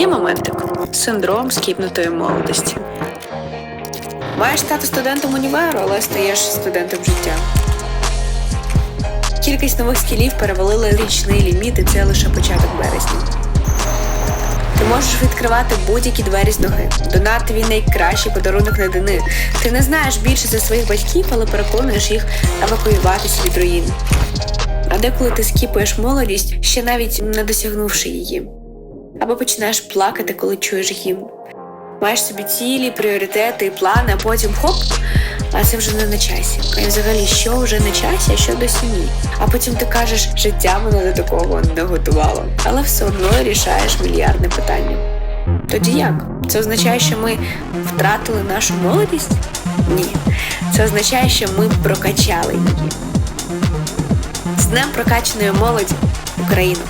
Є моментик синдром скіпнутої молодості. Маєш стати студентом універу, але стаєш студентом життя. Кількість нових скілів перевалила річний ліміт, і це лише початок березня. Ти можеш відкривати будь-які двері з ноги. Донат твій найкращий подарунок на дини. Ти не знаєш більше за своїх батьків, але переконуєш їх евакуюватися від руїн. А деколи ти скіпуєш молодість, ще навіть не досягнувши її. Або починаєш плакати, коли чуєш гімн. Маєш собі цілі, пріоритети і плани, а потім хоп, а це вже не на часі. Й взагалі, що вже на часі, а що досі ні. А потім ти кажеш, життя мене до такого не готувало, але все одно рішаєш мільярдне питання. Тоді як? Це означає, що ми втратили нашу молодість? Ні. Це означає, що ми прокачали її. З днем прокачаної молоді Україну!